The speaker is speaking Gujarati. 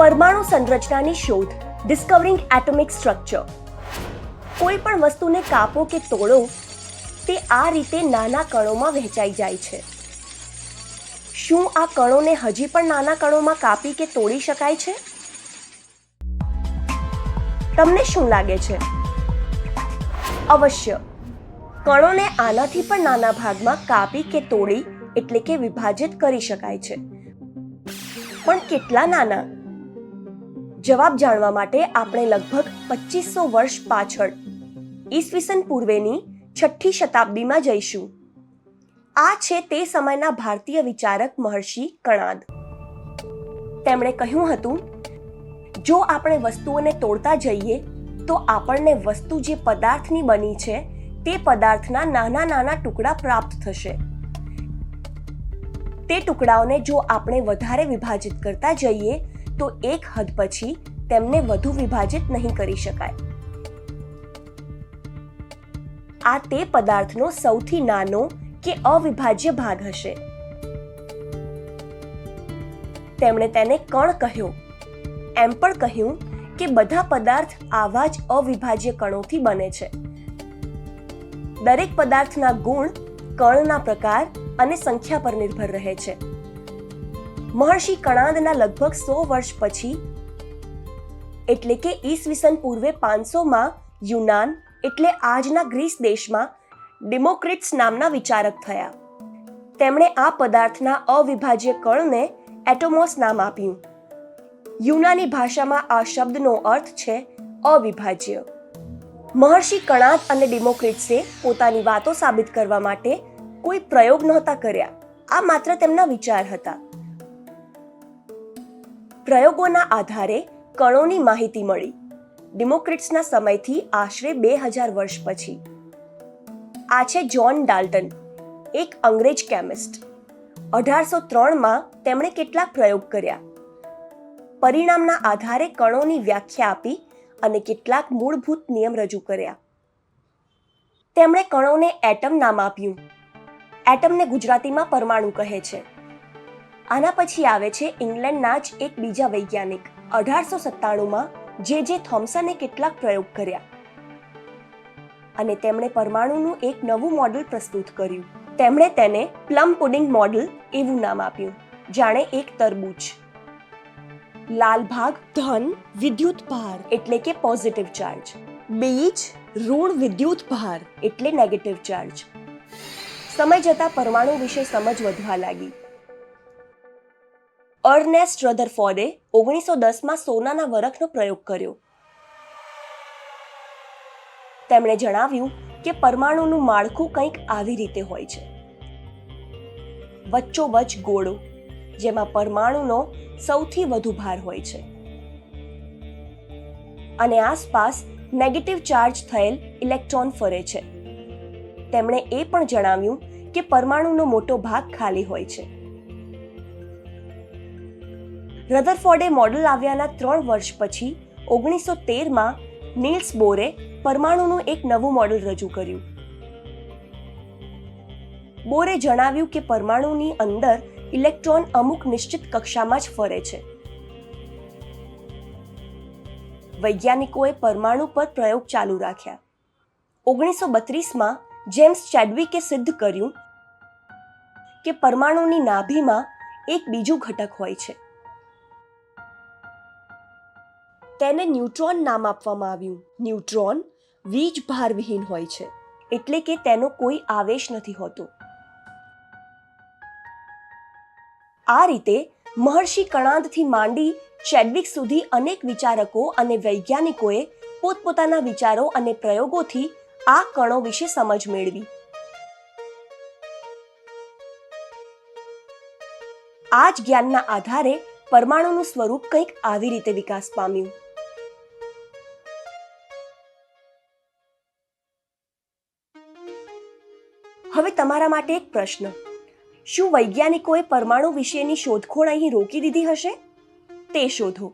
પરમાણુ સંરચનાની શોધ ડિસ્કવરિંગ એટોમિક સ્ટ્રક્ચર કોઈ પણ વસ્તુને કાપો કે તોડો, તે આ રીતે નાના કણોમાં વહેંચાઈ જાય છે. શું આ કણોને હજી પણ નાના કણોમાં કાપી કે તોડી શકાય છે? તમને શું લાગે છે? અવશ્ય. કણોને આનાથી પણ નાના ભાગમાં કાપી કે તોડી એટલે કે વિભાજિત કરી શકાય છે. પણ કેટલા નાના? જવાબ જાણવા માટે આપણે લગભગ પચીસો વર્ષ પાછળ ઈસવીસન પૂર્વેની છઠ્ઠી શતાબ્દીમાં જઈશું. આ છે તે સમયના ભારતીય વિચારક મહર્ષિ કણાદ. તેમણે કહ્યું હતું, જો આપણે વસ્તુઓને તોડતા જઈએ, તો આપણને વસ્તુ જે પદાર્થની બની છે, તે પદાર્થના નાના નાના ટુકડા પ્રાપ્ત થશે. તે ટુકડાઓને જો આપણે વધારે વિભાજિત કરતા જઈએ તો એક હદ પછી તેમને વધુ વિભાજિત નહીં કરી શકાય. આ તે પદાર્થનો સૌથી નાનો કે અવિભાજ્ય ભાગ હશે. તેમણે તેને કણ કહ્યો. એમ પણ કહ્યું કે બધા પદાર્થ આવા જ અવિભાજ્ય કણોથી બને છે. દરેક પદાર્થના ગુણ કણના પ્રકાર અને સંખ્યા પર નિર્ભર રહે છે. મહર્ષિ કણાદના લગભગ સો વર્ષ પછી, એટલે કે ઈસવીસન પૂર્વે પાંચસોમાં યુનાન, એટલે આજના ગ્રીસ દેશમાં, ડેમોક્રિટ્સ નામના વિચારક થયા. તેમણે આ પદાર્થના અવિભાજ્ય કણને એટોમોસ નામ આપ્યું. યુનાની ભાષામાં આ શબ્દનો અર્થ છે અવિભાજ્ય. મહર્ષિ કણાદ અને ડેમોક્રિટ્સે પોતાની વાતો સાબિત કરવા માટે કોઈ પ્રયોગ નહોતા કર્યા. આ માત્ર તેમના વિચાર હતા. પ્રયોગોના આધારે કણોની માહિતી મળી. ડિમોક્રિટ્સના સમયથી આશરે બે હજાર વર્ષ પછી. આ છે જ્હોન ડાલ્ટન, એક અંગ્રેજ કેમિસ્ટ. અઢારસો ત્રણમાં તેમણે કેટલાક પ્રયોગ કર્યા. પરિણામના આધારે કણોની વ્યાખ્યા આપી અને કેટલાક મૂળભૂત નિયમ રજૂ કર્યા. તેમણે કણોને એટમ નામ આપ્યું. એટમને ગુજરાતીમાં પરમાણુ કહે છે. આના પછી આવે છે ઇંગ્લેન્ડના જ એક બીજા વૈજ્ઞાનિક. અઢારસો સત્તાણુંમાં જે જે થોમ્સને કેટલાક પ્રયોગ કર્યા. અને તેમણે પરમાણુનું એક નવું મોડલ પ્રસ્તુત કર્યું. તેમણે તેને પ્લમ પુડિંગ મોડલ એવું નામ આપ્યું. જાણે એક તરબૂચ. લાલ ભાગ, ધન, વિદ્યુત ભાર, એટલે કે પોઝિટિવ ચાર્જ બીજ, ઋણ, વિદ્યુત ભાર, એટલે નેગેટિવ ચાર્જ સમય જતાં પરમાણુ વિશે સમજ વધવા લાગી. અર્નેસ્ટ રધરફોર્ડે ઓગણીસો દસમાં સોનાના વરખનો પ્રયોગ કર્યો. તેમણે જણાવ્યું કે પરમાણુનું માળખું કંઈક આવી રીતે હોય છે. વચ્ચોવચ ગોળો, જેમાં પરમાણુનો સૌથી વધુ ભાર હોય છે. અને આસપાસ નેગેટિવ ચાર્જ થયેલ ઇલેક્ટ્રોન ફરે છે. તેમણે એ પણ જણાવ્યું કે પરમાણુનો મોટો ભાગ ખાલી હોય છે. રધરફોર્ડે મોડલ આવ્યાના ત્રણ વર્ષ પછી, ઓગણીસો તેરમાં નીલ્સ બોરે પરમાણુનું એક નવું મોડલ રજૂ કર્યું. બોરે જણાવ્યું કે પરમાણુની અંદર ઇલેક્ટ્રોન અમુક નિશ્ચિત કક્ષામાં જ ફરે છે. વૈજ્ઞાનિકોએ પરમાણુ પર પ્રયોગ ચાલુ રાખ્યા. ઓગણીસો બત્રીસમાં જેમ્સ ચેડવિકે સિદ્ધ કર્યું કે પરમાણુની નાભીમાં એક બીજું ઘટક હોય છે. તેને ન્યુટ્રોન નામ આપવામાં આવ્યું. ન્યુટ્રોન વીજ ભારવિહીન હોય છે, એટલે કે તેનો કોઈ આવેશ નથી હોતો. આ રીતે મહર્ષિ કણાદથી માંડી ચેડવિક સુધી અનેક વિચારકો અને વૈજ્ઞાનિકોએ પોતપોતાના વિચારો અને પ્રયોગોથી આ કણો વિશે સમજ મેળવી. આ જ જ્ઞાનના આધારે પરમાણુનું સ્વરૂપ કંઈક આવી રીતે વિકાસ પામ્યું. હવે તમારા માટે એક પ્રશ્ન શું વૈજ્ઞાનિકોએ પરમાણુ વિશેની શોધખોળ અહીં રોકી દીધી હશે તે શોધો